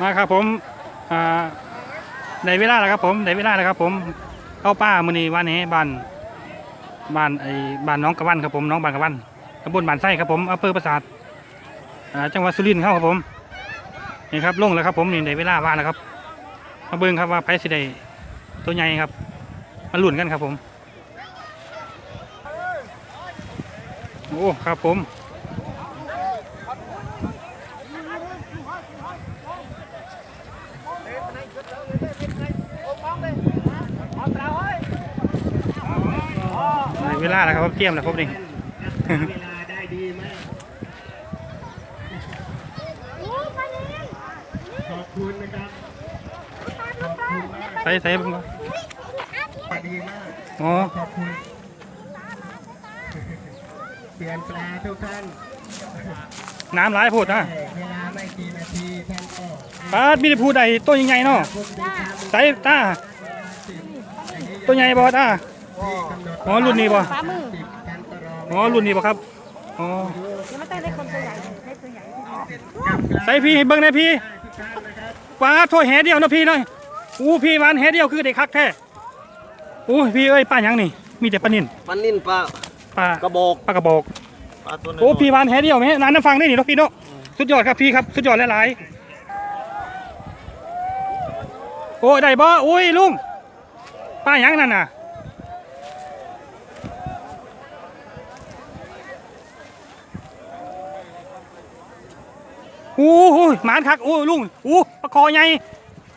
มาครับผมในเวลาแล้วครับผมในเวลาแล้วครับผมเข้าป้ามือนีวันนี้บ้านบ้านไอ้บ้านน้องกระวันครับผมน้องบ้านกระวันตำบลบ้านไส้ครับผมอำเภอปราสาทจังหวัดสุรินทร์ครับผมนี่ครับลงแล้วครับผมนี่ในเวลาว่างแล้วครับมาเบิ่งครับว่าไผสิได้ตัวใหญ่ครับมาลุ้นกันครับผมโอ้ครับผม เวลาแล้วครับเตรียมแล้วครับนี่เวลาได้ดีมากขอบคุณนะครับใส่ใส่เบิ่งก่อนดีมากอ๋อขอบคุณเปลี่ยนปลาทุกท่าน น้ำหลายพูดนะเวลาไม่กี่นาทีท่านก็ปาดมีแต่พูดใดตัวใหญ่ๆเนาะพบดีครับใส่ตาตัวใหญ่บ่ตาที่กำหนด อ๋อรุ่นนี้บ่ฟ้ามือสิบท่านก็รออ๋อรุ่นนี้บ่ครับอ๋อเดี๋ยวมันต้องได้คนตัวใหญ่ได้ตัวใหญ่จับปลาใส่พี่ให้เบิ่งหน่อยพี่ทุกท่านนะครับปาดโทษแหเดียวเนาะพี่เนาะอู้พี่มันแหเดียวคือได้คักแท้อู้พี่เอ้ยป้าหยังนี่ มีแต่ปลานิ่นมันนิ่นปลาปลากระบอกปลากระบอกปลาตัวน้อยโอ้พี่วานแหเดียวไหมนานน้ำฟังได้นี่เนาะพี่เนาะสุดยอดครับพี่ครับสุดยอดหลายๆโอ้ได้บ่อุ้ยลุงป้าหยังนั่นน่ะ อ้โหหมานคักโอ้ลุงโอ้ปลาคอใหญ่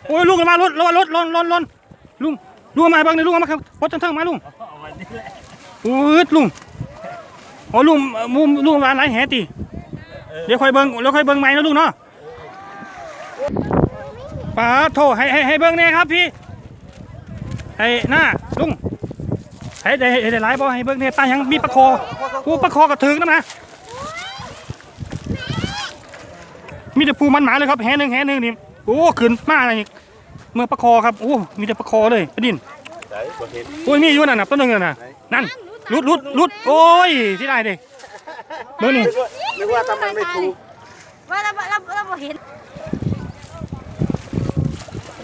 โอ้ยลุงมารถรถรถรถรถรถลุงลุงมาเบังนี่ลุงมาครับรถจังเทิงมาลุงโอ้ยลุงโอ้ลุงมุมลุงร้านไหนแหติเดี๋ยวค่อยเบิ้งเดี๋ยวค่อยเบิ้งใหม่นะลุงเนาะป้าโทให้ให้ให้เบิ้งแน่ครับพี่ให้หน้าลุงให้ได้ให้ได้หลายบ่ให้เบิ้งแน่ป้ายังมีปลาคอโอ้ปลาคอกระถึงนะนะ มีแต่ปูมันหมาเลยครับแหหนึ่งแหหนึ่งนี่โอ้ขึ้นมาอะไรอีกเมื่อประคอครับโอ้มีแต่ประคอเลยประดินไหนบ่เห็นโอ้ยมีอยู่นั่นน่ะต้นหนึงนั่นน่ะนั่นลุดลุดลุดโอ้ยที่ได้ดิเบอร์นี่นึกว่าทำมันไม่ถูกว่าเราเราเราบ่เห็น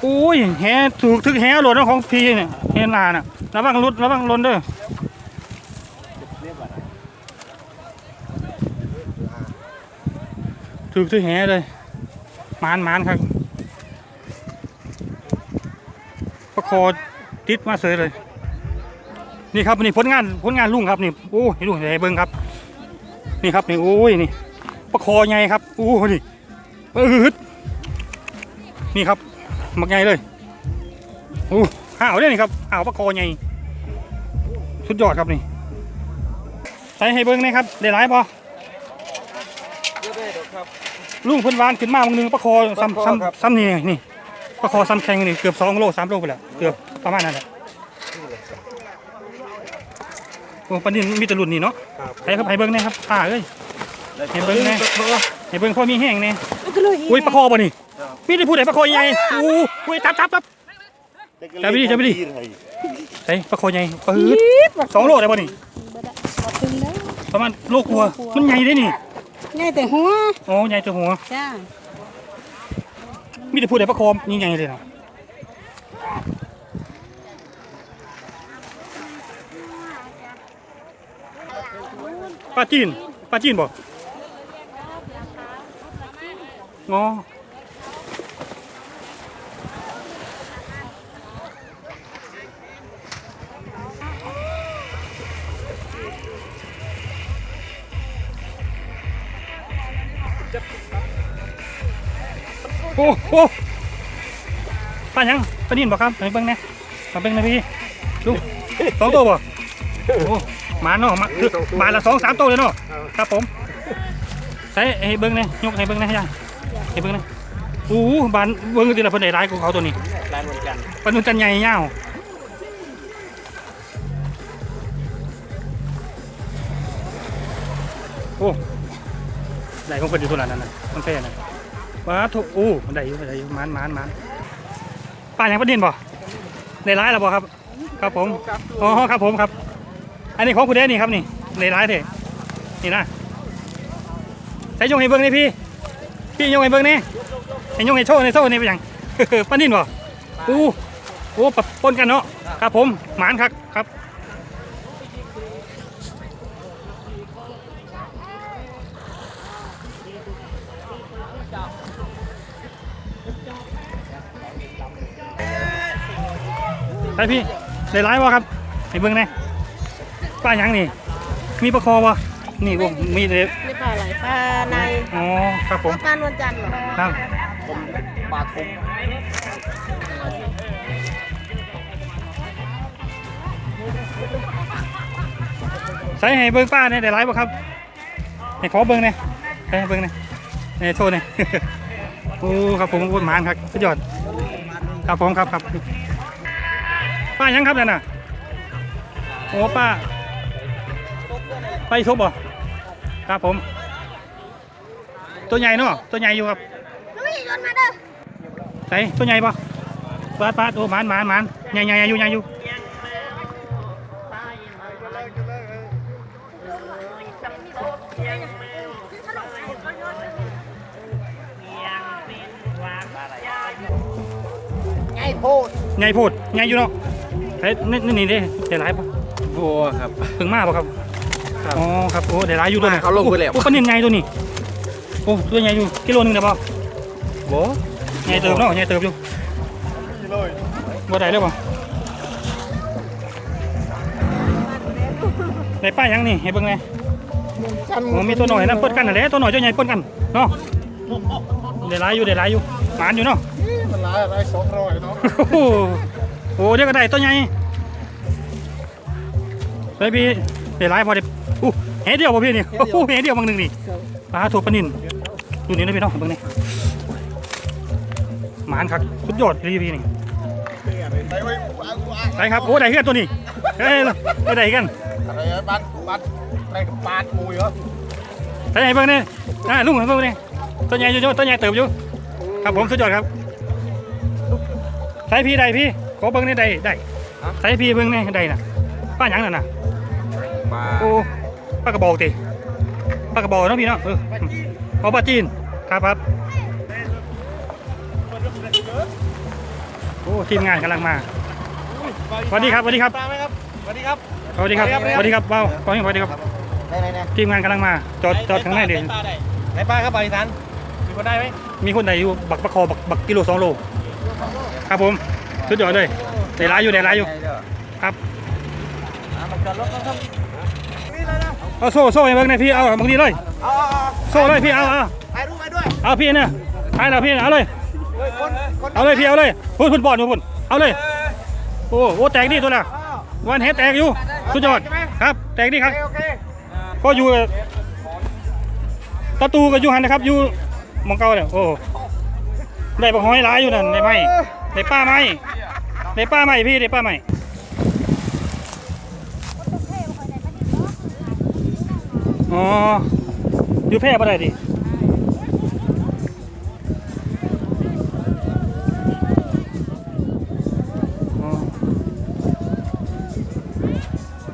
โอ้ยแหถูกถึกแหหล่นของพี่เนี่ยแหนาน่ะระวังลุดระวังหล่นเด้อ ถูกถึกแหเลยมานมานครับประคอติดมาเสยเลย นี่ครับนี่ผลงานผลงานลุงครับนี่โอ้ยลุงใหญ่เบิ้งครับ นี่ครับนี่โอ้ยนี่ประคอใหญ่ครับโอ้นี่เออนี่ครับมักใหญ่เลยโอ้ห่าวเลยนี่ครับห่าวประคอใหญ่สุดยอดครับนี่ใส่ให้เบิ้งนะครับได้หลายปะ ไม่ได้หรอกครับ ลุงเพิ่นวานขึ้นมาบางนึงประคอซ้ำประคอครับซ้ำซ้ำนี่นี่ประคอซ้ำแข็งนี่เกือบสองโลสามโลไปแล้วเกือบประมาณนั้นแหละโอ้ปานนี้มีแต่รุ่นนี่เนาะครับให้ครับให้เบิ้งแน่ครับป้าเอ้ยเห็นเบิ่งแน่ให้เบิ้งพอมีแห้งแน่ก็เลยอุ้ยประคอบ่นี่มีแต่ผู้ใดประคอใหญ่อู้อุ้ยจับจับจับจับไปดิจับไปดิใส่ประคอใหญ่ปืดสองโลได้บ่นี่บ่ถึงแล้วประมาณโลกลัวามันใหญ่ได้นี่ ง่ายแต่หัวโอ้ใหญ่จังหัว จ้ามีแต่ผู้ใดประคอยิ่งใหญ่เลยเนาะปลาจีนปลาจีนบ่งอ โอ้โหปลาหยังปลาจีนบ่ครับไปเบิ่งแหน่มาเบิ่งหนะพี่ดูสองตัวบ่โอ้หมาเนาะมาคือหมาละสองสามตัวเลยเนาะครับผมใส่ให้เบิ่งแหน่ยกให้เบิ่งแหน่ให้ยังให้เบิ่งแหน่โอ้โหบานเบิ่งทีละเพิ่นได้หลายกว่าเขาตัวนี้ลายเหมือนกันปลาหนุจันใหญ่ยาวโอ้ได้ของเพิ่นอยู่ตัวนั้นน่ะมันแพ้น่ะ ปลาทุกโอ้มันได้อยู่มันได้อยู่มันมันมันปลาหยังปลาดินบ่ได้ายแล้วบ่ครับ ครับผมอ๋อครับผมครับ อันนี้ของผู้ใดนี่ครับนี่ได้ายเด้นี่นะใส่ยงให้เบิ่งนี่พี่พี่ยกให้เบิ่งนี่ให้ยกให้โชว์ในโซ่นี่เป็นหยังปลานิ่นบ่อู้โอ้ปะปนกันเนาะครับผมหมานครับครับ ไปพี่ได้ร้ายวะครับให้เบิ่งแน่ป้าหยังนี่ มีปลาคอวะนี่วงมีเด็ไม่ปลาอะไรปลาในอ๋อครับผมปลานวลจันทร์เหรอครับผมปลาคมใส่ให้เบิ้งป้าเนี่ยได้ไลฟ์บ่ครับให้ขอเบิ้งเนี่ยใส่ให้เบิ้งเนี่ยให้โทษเนี่ยโอ้ครับผมพูดหมานครับสุดยอด ครับผมครับครับ ป้ายังครับนั่นน่ะโอ้ป้า ไปทุบบ่ครับผม ตัวใหญ่เนาะตัวใหญ่อยู่ครับไม่เห็นรถมาเด้อใส่ตัวใหญ่ปะปาดปาดโอ้หมานหมานหมานใหญ่ใหญ่ใหญ่อยู่ใหญ่อยู่ใหญ่โพดใหญ่อยู่เนาะ เฮ้ยนี่นี่นี่เด้เดี๋ยวไลฟ์ปะบัวครับ เพิ่งมาปะครับครับ อ๋อครับโอ้เดี๋ยวไลฟ์อยู่ตัวนี้เขาลงไปแล้ว โอ้ปลานิ่มใหญ่ตัวนี้โอ้ตัวใหญ่อยู่กิโลหนึงเดี๋ยวปะบัวใหญ่เติบเนาะใหญ่เติบอยู่บ่ได้เลยปะในป้ายังนี่ให้เบิ่งไงโอ้มีตัวหน่อยนะปนกันนั่นแหละตัวหน่อยตัวใหญ่ปนกันเนาะเดี๋ยวหลายอยู่เดี๋ยวหลายอยู่หมานอยู่เนาะมันหลายอะไรสองร้อยเนาะ โอ้โห โอ้เดี๋ยวก็ได้ตัวใหญ่ไปพี่เดี๋ยวหลายพอเดี๋ยวอู้แหเดียวป่ะพี่นี่โอ้โหแหเดียวบางหนึ่งนี่ปลาถูกปลานินดูนี่นะพี่เนาะเบิ่งนี่หมานครับสุดยอดพี่พี่นี่ไปไว้กูอ่างกูอ่างไปครับโอ้ได้เฮือนตัวนี้เฮ้ยไม่ได้กันอะไรบ้านบ้านอะไรกับปาดมูยเหรอใส่ให้เบิ่งนี่อ่าลุงให้เบิ่งนี่ตัวใหญ่อยู่ตัวใหญ่เติบอยู่ครับผมสุดยอดครับใส่พี่ได้พี่ ขอเบิ่งนี่ได้ได้ใส่พี่เบิ่งนี่ได้น่ะป้าหยังนั่นน่ะปลาโอ้ป้ากระบอกติป้ากระบอกเนาะพี่เนาะเออเอาปลาจีนครับครับโอ้ทีมงานกำลังมา สวัสดีครับสวัสดีครับ ปลาไหมครับสวัสดีครับ สวัสดีครับสวัสดีครับเบาขอให้สวัสดีครับไหนไหนไหนทีมงานกำลังมาจอดจอดข้างในเด่นไหนปลาครับปลาอีสานมีคนได้ไหมมีคนไหนอยู่บักปลาคอบักบักกิโลสองโลครับผม สุดยอดเลยได้ร้ายอยู่ได้ร้ายอยู่ ครับมันจอดรถครับนี่เลยนะเอาโซ่โซ่ให้เบิ่งหน่อยพี่เอาบางทีเลยเอาเอาเอาโซ่เลยพี่เอาเอาถ่ายรูปไปด้วยเอาพี่เนี่ยให้เราพี่เอาเลยเฮ้ยคนคนเอาเลยพี่เอาเลยพุ่นพุ่นบอลพุ่นเอาเลยโอ้โหแตกดีตัวน่ะอ้าววันเฮดแตกอยู่สุดยอดครับแตกดีโอครับเคโอเคก็อยู่ประตูก็อยู่หันนะครับอยู่หมองเก่าเนี่ยโอ้ได้ปลาหอยหลายอยู่นั่นได้ไหมได้ป้าไหม ได้ป้าไหมพี่ได้ป้าไหมอ๋ออยู่แพร่ปะได้ดิอ๋อ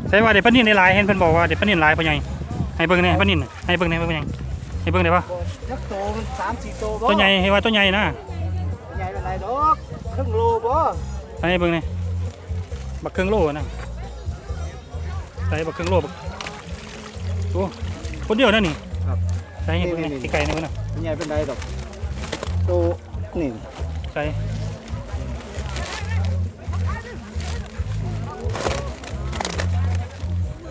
ใช่ว่าเด็กปลานินในลายเห็นเพิ่นบอกว่าเด็กปลานินลายปะไงให้เบิ่งเนี่ยปลานินน่ะให้เบิ่งเนี่ยปลาไงให้เบิ่งได้ปะยักษ์โตมันสามสี่โตบ่ตัวใหญ่ให้ว่าตัวใหญ่นะใหญ่เป็นไรดอกครึ่งโลบ่ ให้เบิ่งเนี่ยบักเครื่องโลนะใส่บักเครื่องโลบักโอ้คนเดียวนั่นนี่ครับใส่ให้เบิ่งเนี่ยไก่เนี่ยเบิ่งน่ะใหญ่เป็นไรดอกโตนี่ใส่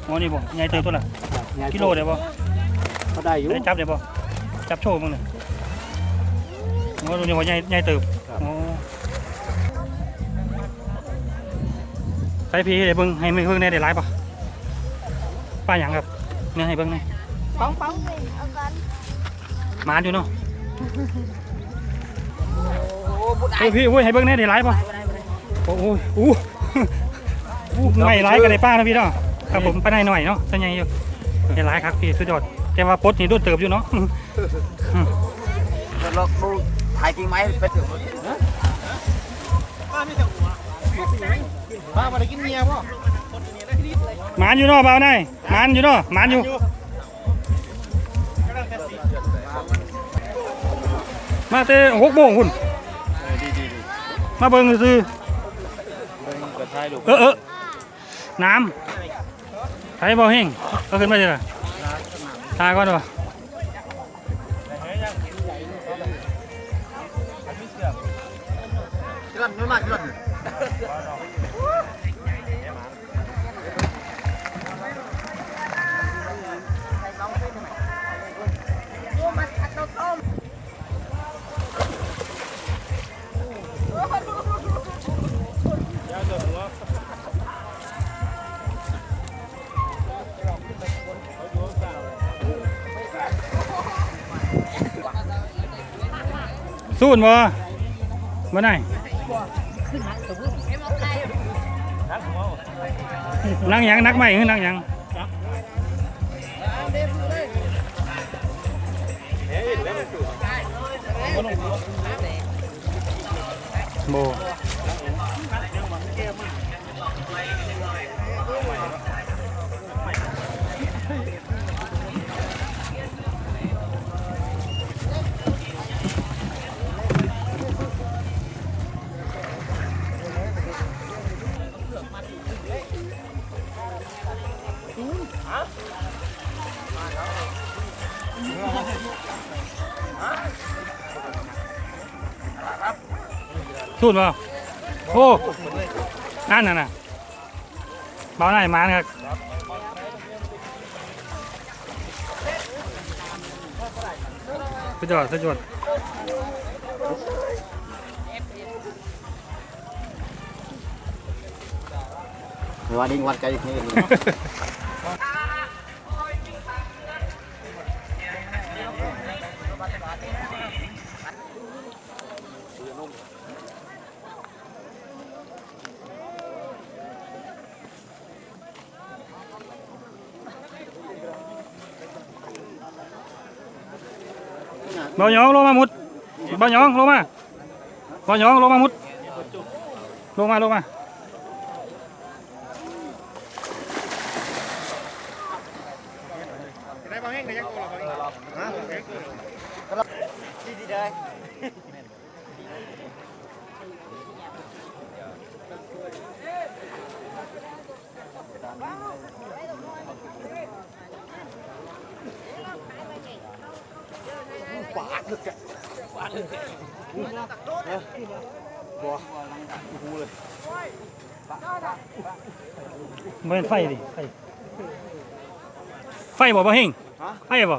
อ๋อนี่บ่ใหญ่เติบตัวน่ะกิโลได้บ่ก็ได้อยู่ได้จับได้บ่จับโชว์มึงเนี่ยโอ้ตัวนี้ว่าใหญ่ใหญ่เติบ ใส่พี่ได้เบิ่งให้ไม่เบิ่งได้ได้หลายป่ะป้าหยังครับเนี่ยให้เบิ่งเนี่ยป้องป้องเอากันหมานอยู่เนาะโอ้ยพี่โอ้ยให้เบิ่งเนี่ยได้หลายป่ะโอ้โหอู้อู้ไม่หลายก็ได้ป้านะพี่เนาะครับผมป้าได้หน่อยเนาะตัวใหญ่อยู่ได้หลายครับพี่สุดยอดแต่ว่าปลดนี่โดนเติบอยู่เนาะจะลอกดูถ่ายกิ่งไม้ไปถึงป้ามาได้กินเมียบ่หมานอยู่เนาะเบาหน่อยหมานอยู่เนาะหมานอยู่ มาแต่หกโมงคุณดีดีดีมาเบิ่งซื้อเบิ่งกระทายลูกเออเออน้ำไทยบ่แห้งก็ขึ้นมาเลยล่ะทาก่อนวะกินไม่มากกิน สู้นบ่บ่ไหนนั่งยังนักไหมคือนั่งยังโบ สู้นบ่โอ้นั่นน่ะน่ะเบาหน่อยมานครับสุดยอดสุดยอดวันนี้วันไกลนี่ บาหยองลงมามุดบาหยองลงมาบาหยองลงมามุดลงมาลงมา ไม่เป็นไฟดิไฟไฟบ่บ่เฮงไฟบ่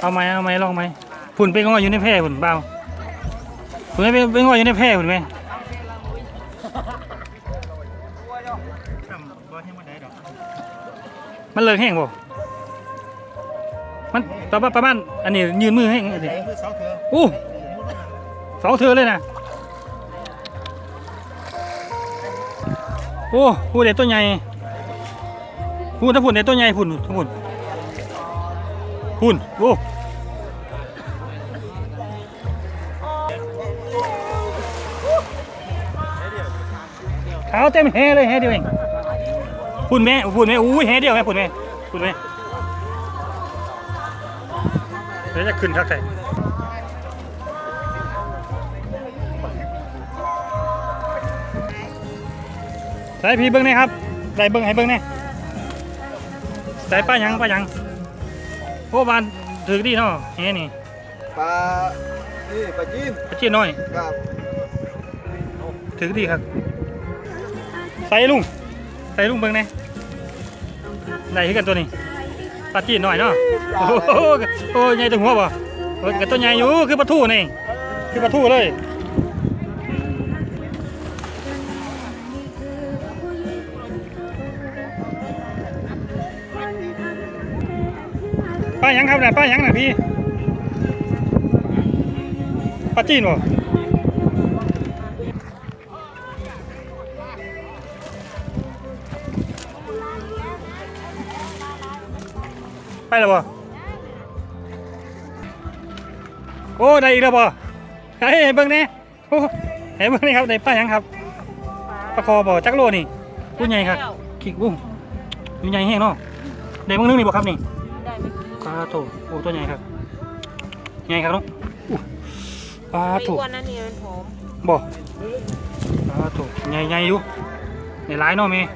เอาไหมเอาไหมลองไหมผุ่นไปงออยู่ในแพร่ผุ่นเปล่าผุ่นไปไปงออยู่ในแพร่ผุ่นไหมมันเลิกแห้งบ่มันต่อมาประมาณอันนี้ยืนมือแห้งอันนี้อู้สองเธอเลยนะโอ้พูดเด็ดตัวใหญ่พูดถ้าพูดเด็ดตัวใหญ่พูดถ้าพูด คุณโอ้ขาวเต็มแฮเลยแฮเดียวเองคุณแม่คุณแม่อุ้ยแฮเดียวแม่คุณแม่คุณแม่เดี๋ยวจะขึ้นครับใส่ใส่พี่เบิ้งหนี่อยครับใส่เบิ้งให้เบิ้งแนี่ใส่ป้าหยังป้าหยังโอ้บานถือดีเนาะแหนี่ปลานี่ปลาจีนปลาเจี๊ยน้อยกับถือดีครับ ใส่ลุงใส่ลุงเบิ่งแหน่ได้คือกันตัวนี้ไปปลาจีนหน่อยเนาะโอ้โหโอ้ใหญ่ถึงหัวบ่โอ้ยกับตัวใหญ่อยู่คือปลาทูนี่คือปลาทูเลย ป้ายังครับเนี่ยป้ายังน่ะพี่ปลาจีนบ่ไปแล้วบ่โอ้ได้อีกแล้วบ่เฮ้ยเบิ่งแหนี่โอ้เห็นเบิ่งนี่ครับได้ป้ายังครับปลาคอบ่จักโลนี่ผู้ใหญ่ครับขี้กุ้งอยู่ใหญ่แห้งเนาะได้เบิ่งนึงนี่บ่ครับนี่ ปลาโถโอ้ตัวใหญ่ครับใหญ่ครับน้องอู้ปลาไม่โถอ้วนนะนี่มันผอมบ่ปลาโถใหญ่ใหญ่อยู่ในร้ายเนาะเมย์